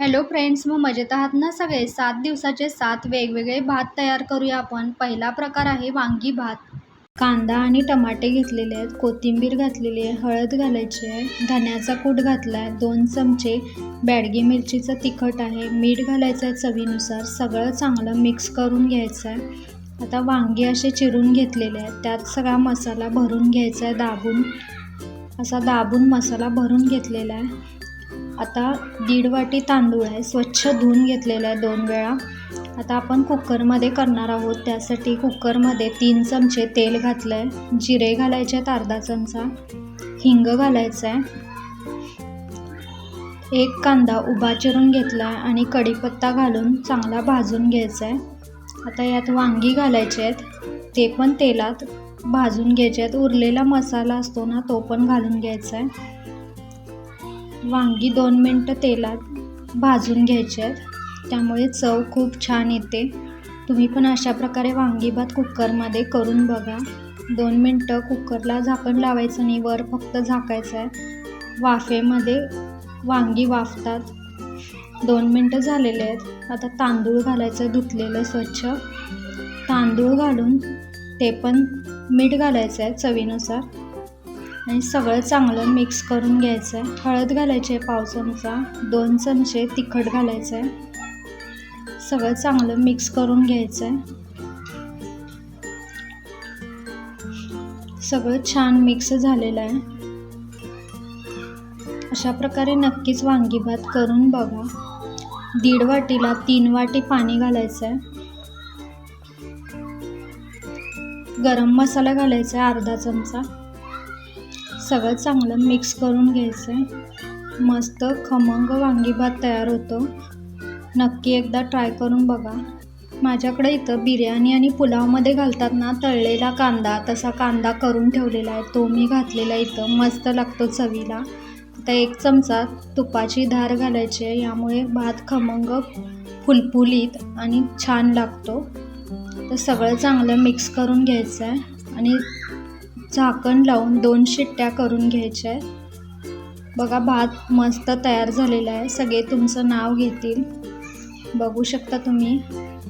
Hello friends मग मजेत आहात ना सगळे? सात दिवसाचे सात वेगवेगळे भात तयार करूया आपण. पहिला प्रकार आहे वांगी भात. कांदा आणि टमाटे घेतलेले आहेत कोथिंबीर घातलेली आहे हळद घालायची आहे धण्याचा कूट घातला आहे दोन चमचे बॅडगी मिरचीचं तिखट आहे मीठ घालायचं आहे चवीनुसार सगळं चांगलं मिक्स करून घ्यायचं आहे. आता वांगी असे चिरून घेतलेले आहेत त्यात सगळा मसाला भरून घ्यायचा आहे दाबून. असा दाबून मसाला भरून घेतलेला आहे. आता दीड वाटी तांदूळ आहे स्वच्छ धुवून घेतलेला आहे दोन वेळा. आता आपण कुकरमध्ये करणार आहोत त्यासाठी कुकरमध्ये तीन चमचे तेल घातलं आहे जिरे घालायचे आहेत अर्धा चमचा. हिंग घालायचं आहे एक कांदा उभा चिरून घेतला आहे आणि कढीपत्ता घालून चांगला भाजून घ्यायचा आहे आता यात वांगी घालायचे आहेत. ते पण तेलात भाजून घ्यायचे आहेत. उरलेला मसाला असतो ना तो पण घालून घ्यायचा आहे वांगी दोन मिनटं तेलात भाजून घ्यायचे आहेत. त्यामुळे चव खूप छान येते. तुम्ही पण अशा प्रकारे वांगी भात कुकरमध्ये करून बघा. दोन मिनटं कुकरला झाकण लावायचं नाही वर फक्त झाकायचं आहे. वाफेमध्ये वांगी वाफतात. दोन मिनटं झालेले आहेत. आता तांदूळ घालायचं धुतलेलं स्वच्छ. तांदूळ घालून ते पण मीठ घालायचं आहे चवीनुसार. आणि सगळं चांगलं मिक्स करून घ्यायचं आहे हळद घालायची आहे पाव चमचा दोन चमचे तिखट घालायचं आहे सगळं चांगलं मिक्स करून घ्यायचं आहे सगळं छान मिक्स झालेलं आहे. अशा प्रकारे नक्कीच वांगी भात करून बघा. दीड वाटीला तीन वाटी पाणी घालायचं आहे गरम मसाला घालायचा आहे अर्धा चमचा. सगळं चांगलं मिक्स करून घ्यायचं आहे मस्त खमंग वांगी भात तयार होतो. नक्की एकदा ट्राय करून बघा. माझ्याकडे इथं बिर्याणी आणि पुलावमध्ये घालतात ना तळलेला कांदा तसा कांदा करून ठेवलेला आहे. तो मी घातलेला इथं. मस्त लागतो चवीला. आता एक चमचा तुपाची धार घालायची आहे. यामुळे भात खमंग फुलफुलीत आणि छान लागतो. तर सगळं चांगलं मिक्स करून घ्यायचं आहे आणि झाकण लावून दोन शिट्ट्या करून घ्यायच्या आहेत. बघा भात मस्त तयार झालेला आहे. सगळे तुमचं नाव घेतील. बघू शकता तुम्ही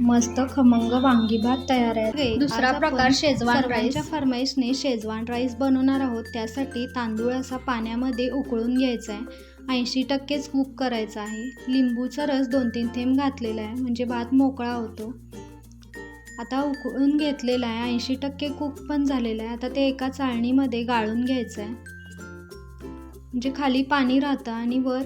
मस्त खमंग वांगी भात तयार आहे. दुसरा प्रकार शेजवान राईस फरमाईशने शेजवान राईस बनवणार आहोत. त्यासाठी तांदूळ असा पाण्यामध्ये उकळून घ्यायचा आहे. ऐंशी टक्केच कुक करायचा आहे. लिंबूचा रस दोन तीन थेंब घातलेला आहे. म्हणजे भात मोकळा होतो. आता उकळून घेतलेला आहे. ऐंशी टक्के कुक पण झालेला आहे. आता ते एका चाळणीमध्ये गाळून घ्यायचं आहे म्हणजे खाली पाणी राहतं आणि वर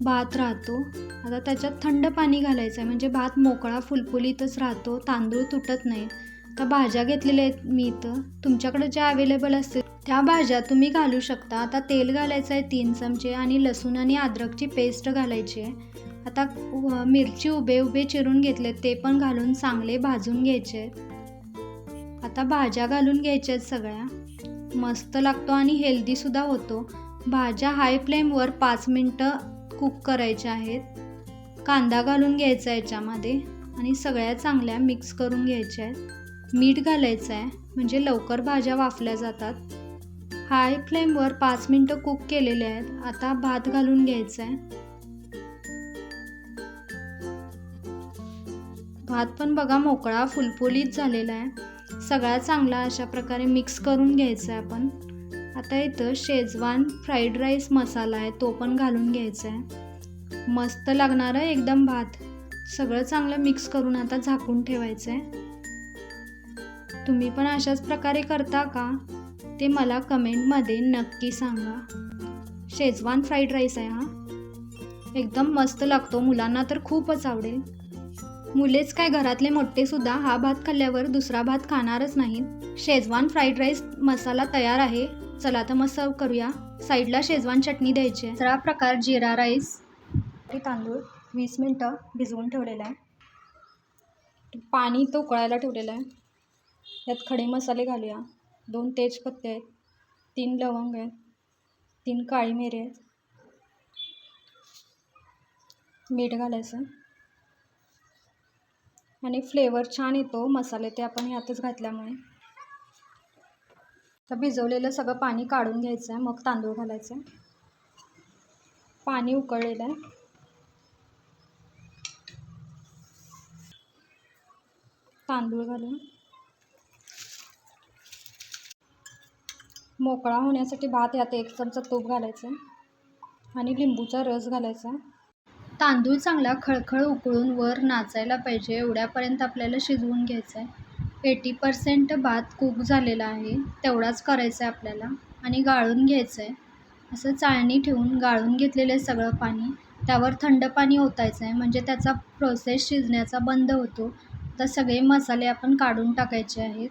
भात राहतो. आता त्याच्यात थंड पाणी घालायचं आहे म्हणजे भात मोकळा फुलफुलीतच राहतो. तांदूळ तुटत नाही. आता भाज्या घेतलेल्या आहेत मी इथं. तुमच्याकडे ज्या अवेलेबल असतील त्या भाज्या तुम्ही घालू शकता. आता तेल घालायचं आहे तीन चमचे आणि लसूण आणि अद्रकची पेस्ट घालायची आहे. आता मिरची उभे उभे चिरून घेतले ते पण घालून चांगले भाजून घ्यायचे. आहेत आता भाज्या घालून घ्यायच्या आहेत सगळ्या. मस्त लागतो आणि हेल्दीसुद्धा होतो. भाज्या हाय फ्लेमवर पाच मिनटं कुक करायच्या आहेत. कांदा घालून घ्यायचा याच्यामध्ये आणि सगळ्या चांगल्या मिक्स करून घ्यायच्या आहेत. मीठ घालायचं आहे म्हणजे लवकर भाज्या वाफल्या जातात. हाय फ्लेमवर पाच मिनटं कुक केलेले आहेत. आता भात घालून घ्यायचा आहे. भात पण बघा मोकळा फुलफुलीत झालेला आहे. सगळा चांगला अशा प्रकारे मिक्स करून घ्यायचा आहे आपण. आता इथं शेजवान फ्राईड राईस मसाला आहे तो पण घालून घ्यायचा आहे. मस्त लागणारं एकदम भात. सगळं चांगलं मिक्स करून आता झाकून ठेवायचं आहे. तुम्ही पण अशाच प्रकारे करता का? ते मला कमेंटमध्ये नक्की सांगा. शेजवान फ्राईड राईस आहे हा. एकदम मस्त लागतो मुलांना तर खूपच आवडेल. मुलेच काय घरातले मोठे सुद्धा हा भात खाल्ल्यावर दुसरा भात खाणारच नाहीत. शेजवान फ्राईड राईस मसाला तयार आहे. चला तर मग सर्व करूया. साईडला शेजवान चटणी द्यायची आहे. दुसरा प्रकार जिरा राईस तांदूळ वीस मिनटं भिजवून ठेवलेला आहे. पाणी तो उकळायला ठेवलेलं आहे. यात खडे मसाले घालूया. दोन तेजपत्ते आहेत. तीन लवंग आहेत. तीन काळी मिरी आहेत. मीठ घालायचं. आणि फ्लेवर छान येतो. मसाले ते आपण ह्यातच घातल्यामुळे. तर भिजवलेलं सगळं पाणी काढून घ्यायचं आहे मग तांदूळ घालायचं आहे पाणी उकळलेलं आहे. तांदूळ घालून. मोकळा होण्यासाठी भात यात एक चमचा तूप घालायचं आणि लिंबूचा रस घालायचा. आहे तांदूळ चांगला खळखळ उकळून वर नाचायला पाहिजे एवढ्यापर्यंत आपल्याला शिजवून घ्यायचं आहे एटी पर्सेंट भात कुक झालेला आहे तेवढाच करायचा आहे आपल्याला आणि गाळून घ्यायचं आहे असं चाळणी ठेवून गाळून घेतलेलं आहे सगळं पाणी. त्यावर थंड पाणी ओतायचं आहे म्हणजे त्याचा प्रोसेस शिजण्याचा बंद होतो. तर सगळे मसाले आपण काढून टाकायचे आहेत.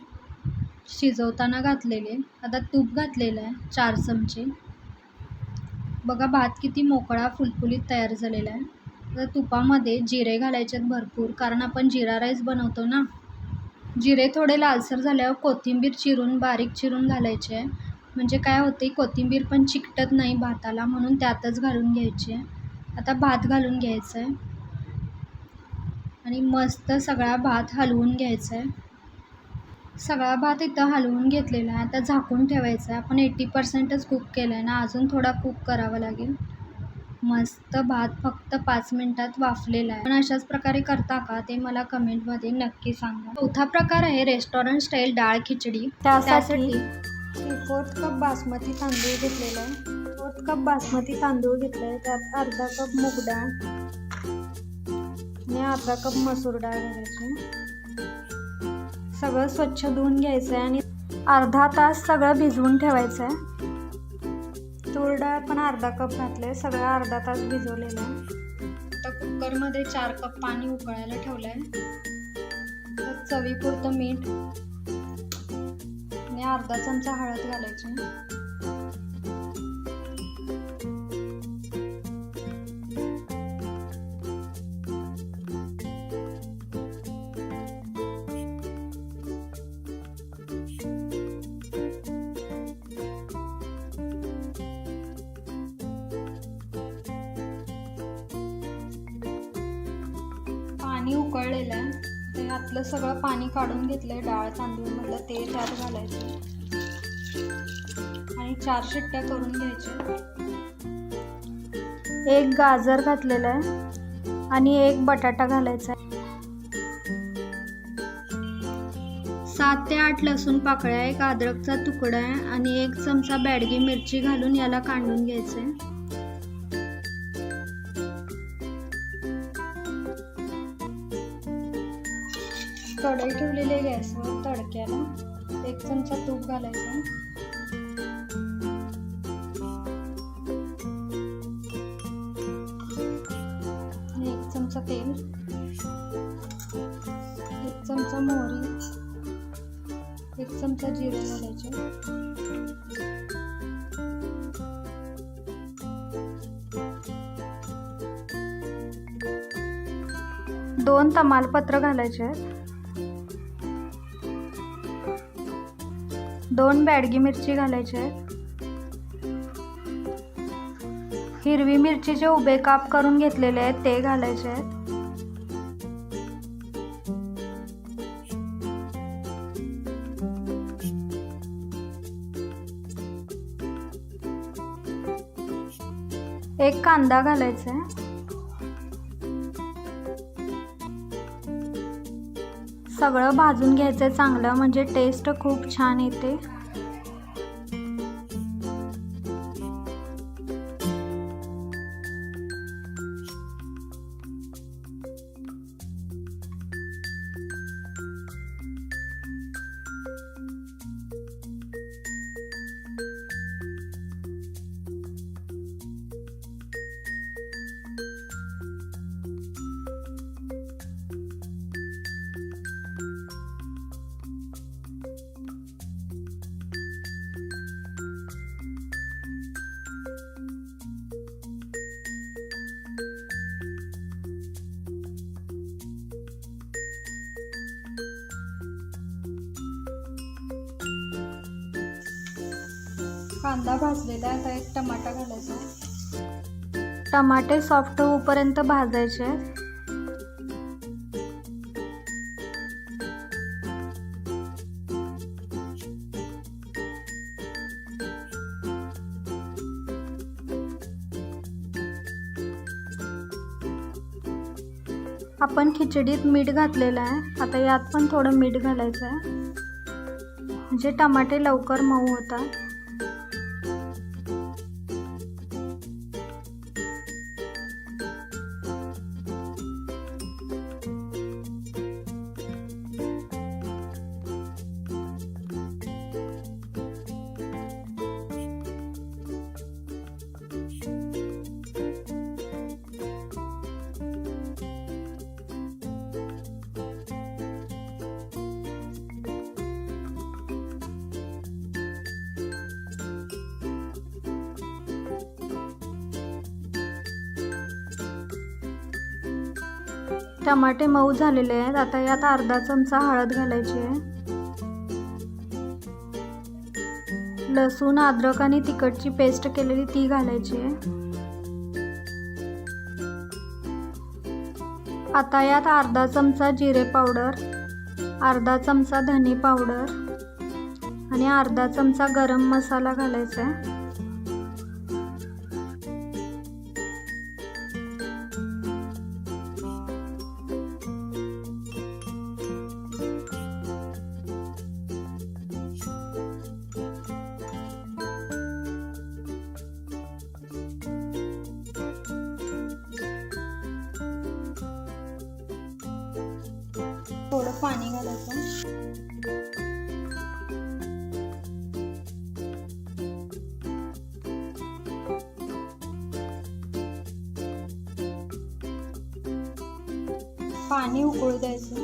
शिजवताना घातलेले. आता तूप घातलेलं आहे चार चमचे. बघा भात किती मोकळा फुलफुलीत तयार झालेला आहे. तर तुपामध्ये जिरे घालायचे आहेत भरपूर कारण आपण जिरा राईस बनवतो ना? जिरे थोडे लालसर झाल्यावर कोथिंबीर चिरून बारीक चिरून घालायचे. आहे म्हणजे काय होते कोथिंबीर पण चिकटत नाही भाताला म्हणून त्यातच घालून घ्यायची. आहे आता भात घालून घ्यायचं आहे आणि मस्त सगळा भात हलवून घ्यायचा आहे सगळा भात इथं हलवून घेतलेला आहे. आता झाकून ठेवायचा आहे आपण एटी पर्सेंटच कुक केलं आहे ना? अजून थोडा कुक करावा लागेल. मस्त भात फक्त पाच मिनटात वाफलेला आहे. पण अशाच प्रकारे करता का ते मला कमेंटमध्ये नक्की सांगा. चौथा प्रकार आहे रेस्टॉरंट स्टाईल डाळ खिचडी. त्यासाठी फोर्थ कप बासमती तांदूळ घेतलेला आहे. फोर्थ कप बासमती तांदूळ घेतला आहे त्यात अर्धा कप मूग डाळ आणि अर्धा कप मसूर डाळ घालायची. सगळं स्वच्छ धुवून घ्यायचं आहे आणि अर्धा तास सगळं भिजवून ठेवायचं आहे तूर डाळ पण अर्धा कप घातलं आहे सगळं अर्धा तास भिजवलेलं आहे. आता कुकरमध्ये चार कप पाणी उकळायला ठेवलं आहे चवीपुरतं मीठ आणि अर्धा चमचा हळद घालायची. ते सगळं पाणी काढून घेतलं आहे डाळ म्हटलं ते त्यात घालायचं. आणि चार शिट्ट्या करून घ्यायच्या. एक गाजर घातलेलं आहे आणि एक बटाटा घालायचा आहे. सात ते आठ लसूण पाकळ्या एक अद्रकचा तुकडा आहे आणि एक चमचा बॅडगी मिरची घालून याला कांडून घ्यायचं आहे कढई ठेवलेली आहे गॅसवर तडक्याला. एक चमचा तूप घालायचं. एक चमचा तेल. एक चमचा मोहरी एक चमचा जिरे घालायचे. दोन तमालपत्र घालायचे आहेत. दोन बॅडगी मिरची घालायचे आहेत हिरवी मिरचीचे उभे काप करून घेतलेले आहेत ते घालायचे आहेत. एक कांदा घालायचा आहे. सगळं भाजून घ्यायचं आहे चांगलं म्हणजे टेस्ट खूप छान येते. कांदा भाजलेला आहे. आता एक टमाटा घालायचा टमाटे सॉफ्ट होऊपर्यंत भाजायचे. आपण खिचडीत मीठ घातलेलं आहे. आता यात पण थोडं मीठ घालायचं आहे. म्हणजे टमाटे लवकर मऊ होतात. टमाटे मऊ झालेले आहेत. आता यात अर्धा चमचा हळद घालायची आहे. लसूण अद्रक आणि तिखटची पेस्ट केलेली ती घालायची आहे. आता यात अर्धा चमचा जिरे पावडर अर्धा चमचा धने पावडर आणि अर्धा चमचा गरम मसाला घालायचा आहे. पाणी घालायचं. पाणी उकळू द्यायचं.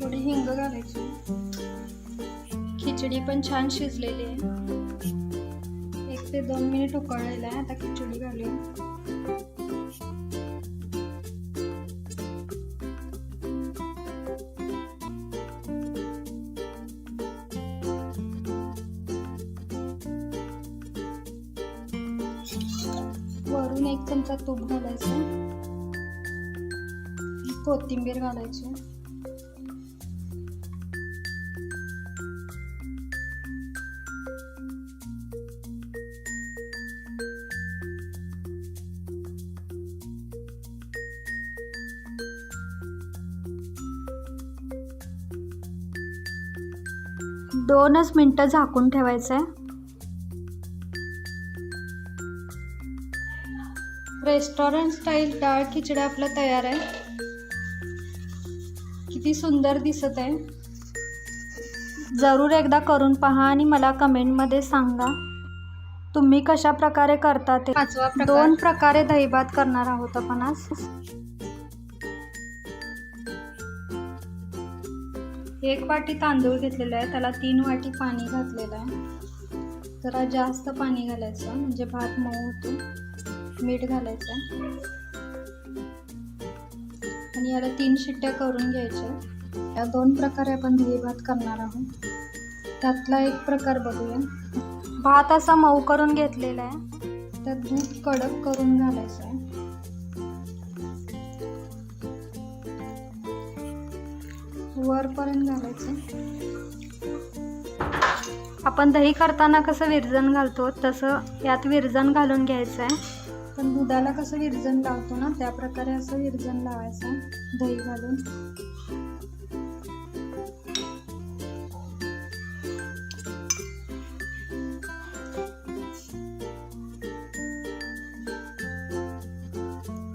थोडी हिंग घालायची. खिचडी पण छान शिजलेली आहे. एक ते दोन मिनिट उकळलेला आहे. आता खिचडी घालूया. चमचा तूप घालायचं. कोथिंबीर घालायची. दोनच मिनटं झाकून ठेवायचं आहे रेस्टॉरंट स्टाईल डाळ खिचडी आपलं तयार आहे. किती सुंदर दिसत आहे. जरूर एकदा करून पहा आणि मला कमेंटमध्ये सांगा तुम्ही कशा प्रकारे करता ते प्रकार. दोन प्रकारे दहीभात करणार आहोत आपण आज. एक वाटी तांदूळ घेतलेला आहे त्याला तीन वाटी पाणी घातलेलं आहे. जरा जास्त पाणी घालायचं म्हणजे भात मऊ होतो. मीठ घालायचं. आणि याला तीन शिट्ट्या करून घ्यायच्या. या दोन प्रकारे आपण दही भात करणार आहोत. त्यातला एक प्रकार बघूया. भात असा मऊ करून घेतलेला आहे. त्यात दूध कडक करून घालायचं आहे. वरपर्यंत घालायचं आपण दही करताना कसं विरजण घालतो तसं यात विरजण घालून घ्यायचं आहे. पण दुधाला कसं विरजण लावतो ना त्या प्रकारे असं विरजण लावायचं दही घालून.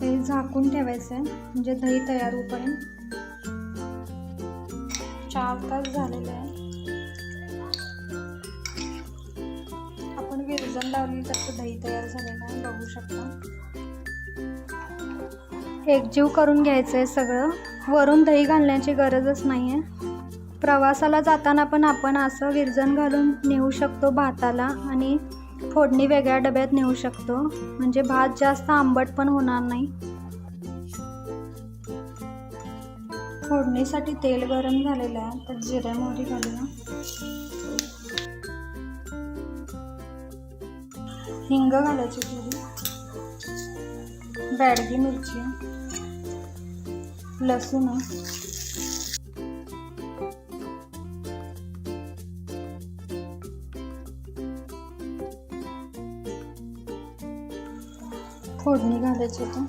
ते झाकून ठेवायचं आहे म्हणजे दही तयार होईपर्यंत. चार तास झालेले आहे. लावली तर दही तयार झालेलं आहे बघू शकता. एकजीव करून घ्यायचं आहे सगळं. वरून दही घालण्याची गरजच नाही आहे प्रवासाला जाताना पण आपण असं विरजन घालून नेऊ शकतो भाताला आणि फोडणी वेगळ्या डब्यात नेऊ शकतो. म्हणजे भात जास्त आंबट पण होणार नाही. फोडणीसाठी तेल गरम झालेलं आहे तर जिऱ्या मोहरी घालूया. हिंग घालायची थोडी. बॅडगी मिरची. लसूण. फोडणी घालायची होती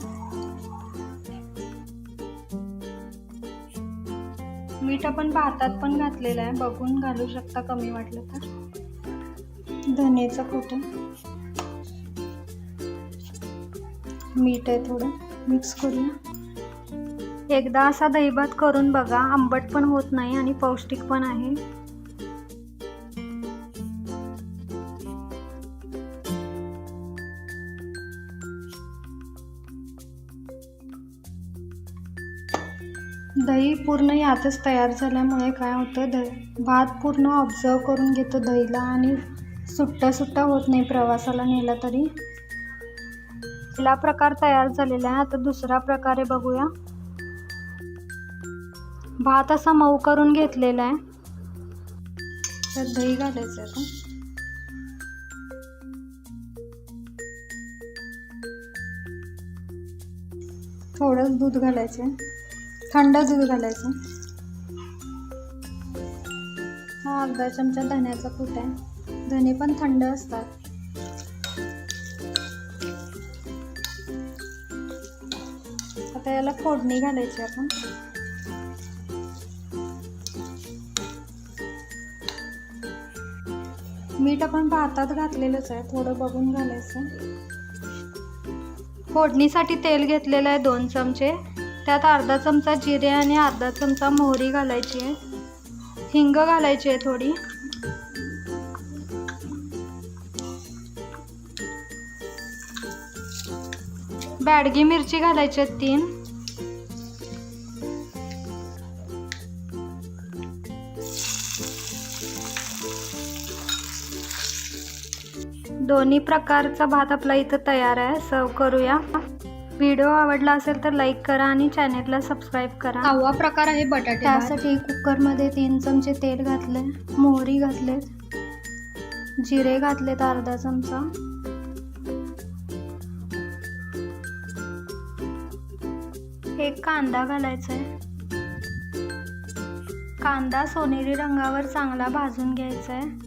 मीठ आपण भातात पण घातलेलं आहे. बघून घालू शकता कमी वाटलं तर. धनेचं कुठे मीठ आहे थोडं. मिक्स करूया एकदा असा दहीभात करून बघा आंबट पण होत नाही आणि पौष्टिक पण आहे. दही पूर्ण यातच तयार झाल्यामुळे काय होतं दही भात पूर्ण ऑब्झर्व करून घेतो दहीला आणि सुट्टा सुट्टा होत नाही प्रवासाला नेला तरी. पहिला प्रकार तयार झालेला आहे आता दुसरा प्रकारे बघूया. भात असा मऊ करून घेतलेला आहे. तर दही घालायचं आता. थोडंच दूध घालायचं थंड दूध घालायचं हा अर्धा चमचा धण्याचा कूट आहे. धने पण थंड असतात. याला फोडणी घालायची आपण. मीठ आपण भातात घातलेलंच आहे थोडं बघून घालायचं. फोडणीसाठी तेल घेतलेलं आहे दोन चमचे. त्यात अर्धा चमचा जिरे आणि अर्धा चमचा मोहरी घालायची आहे. हिंग घालायची आहे थोडी. बॅडगी मिरची घालायची आहेत तीन. दोन्ही प्रकारचा भात आपला इथं तयार आहे. सर्व करूया. व्हिडिओ आवडला असेल तर लाईक करा आणि चॅनेलला सबस्क्राईब करा. सहावा प्रकार आहे बटाटे त्यासाठी कुकरमध्ये तीन चमचे तेल घातले मोहरी घातले जिरे घातलेत अर्धा चमचा. एक कांदा घालायचा आहे कांदा सोनेरी रंगावर चांगला भाजून घ्यायचा आहे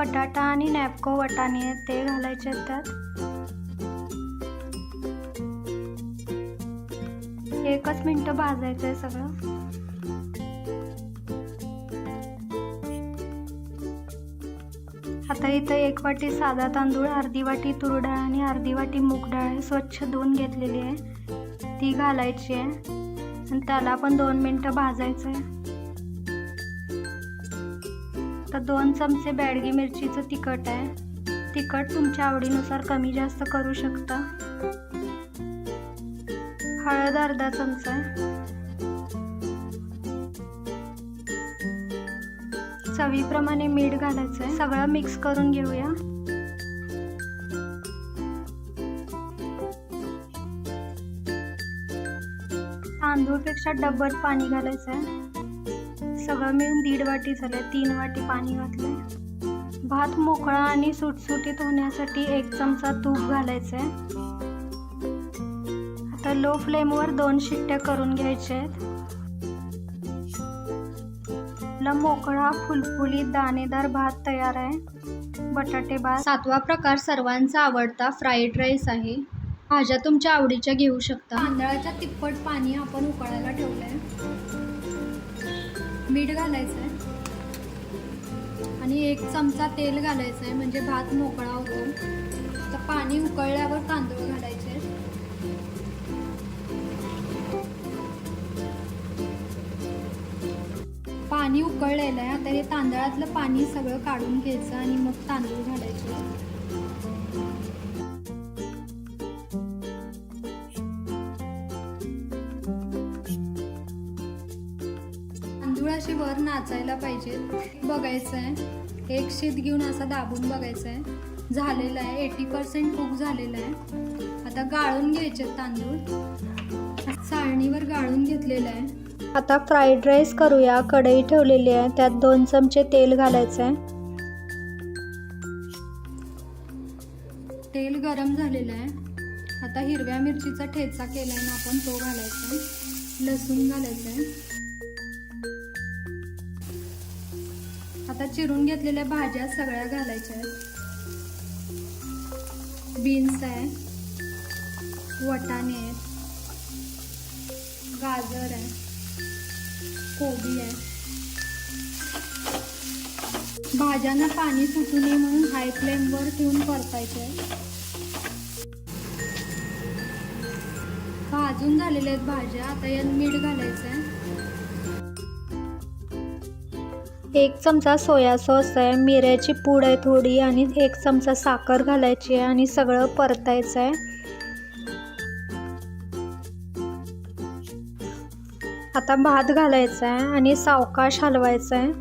बटाटा आणि नॅपको वटाणे आहेत ते घालायचे आहेत त्यात. एकच मिनटं भाजायचं आहे सगळं. आता इथं एक वाटी साधा तांदूळ अर्धी वाटी तूर डाळ आणि अर्धी वाटी मूग डाळ स्वच्छ धुवून घेतलेली आहे. ती घालायची आहे. आणि त्याला पण दोन मिनटं भाजायचं आहे. तर दोन चमचे बॅडगी मिरचीचं तिखट आहे. तिखट तुमच्या आवडीनुसार कमी जास्त करू शकता. हळद अर्धा चमचा आहे. चवीप्रमाणे मीठ घालायचं आहे. सगळं मिक्स करून घेऊया. तांदूळपेक्षा डबल पाणी घालायचं आहे. सगळं मिळून दीड वाटी झालं तीन वाटी पाणी घातलंय. भात मोकळा आणि सुटसुटीत होण्यासाठी एक चमचा तूप घालायचं आहे आता लो फ्लेमवर दोन शिट्ट्या करून घ्यायच्या आहेत आपला मोकळा फुलफुलीत दाणेदार भात तयार आहे. बटाटे भात. सातवा प्रकार सर्वांचा आवडता फ्राईड राईस आहे. भाज्या तुमच्या आवडीच्या घेऊ शकता. तांदळाच्या तिप्पट पाणी आपण उकळायला ठेवलं आहे मीठ घालायचं आहे आणि एक चमचा तेल घालायचं आहे म्हणजे भात मोकळा होतो. तर पाणी उकळल्यावर तांदूळ घालायचे. पाणी उकळलेलं आहे आता हे तांदळातलं पाणी सगळं काढून घ्यायचं आणि मग तांदूळ घालायचे. असे वर नाचायला पाहिजेत बघायचं आहे एक शीत घेऊन असा दाबून बघायचं आहे झालेलं आहे. एटी पर्सेंट कुक झालेलं आहे. आता गाळून घ्यायचे तांदूळ. चाळणीवर गाळून घेतलेलं आहे. आता फ्राईड राईस करूया. कढई ठेवलेली आहे. त्यात दोन चमचे तेल घालायचं आहे तेल गरम झालेलं आहे. आता हिरव्या मिरचीचा ठेचा केला आहे ना आपण तो घालायचा. लसूण घालायचं आहे आता चिरून घेतलेल्या भाज्या सगळ्या घालायच्या आहेत. बीन्स आहे वटाणे आहेत गाजर आहे कोबी आहे. भाज्यांना पाणी सुटू नये म्हणून हाय फ्लेमवर ठेवून परतायचे. आहे भाजून झालेल्या आहेत भाज्या आता यात मीठ घालायचं आहे. एक चमचा सोया सॉस आहे मिऱ्याची पूड आहे थोडी आणि एक चमचा साखर घालायची आहे आणि सगळं परतायचं आहे. आता भात घालायचा आहे आणि सावकाश हलवायचा आहे.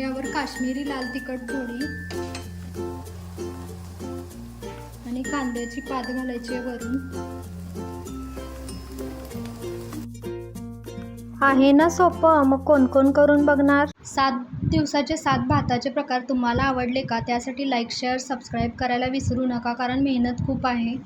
यावर काश्मीरी लाल तिखट थोडी कांद्याची पात घालायची आहे वरून. आहे ना सोपं? मग कोण कोण करून बघणार? सात दिवसाचे सात भाताचे प्रकार तुम्हाला आवडले का? त्यासाठी लाईक शेअर सबस्क्राईब करायला विसरू नका कारण मेहनत खूप आहे.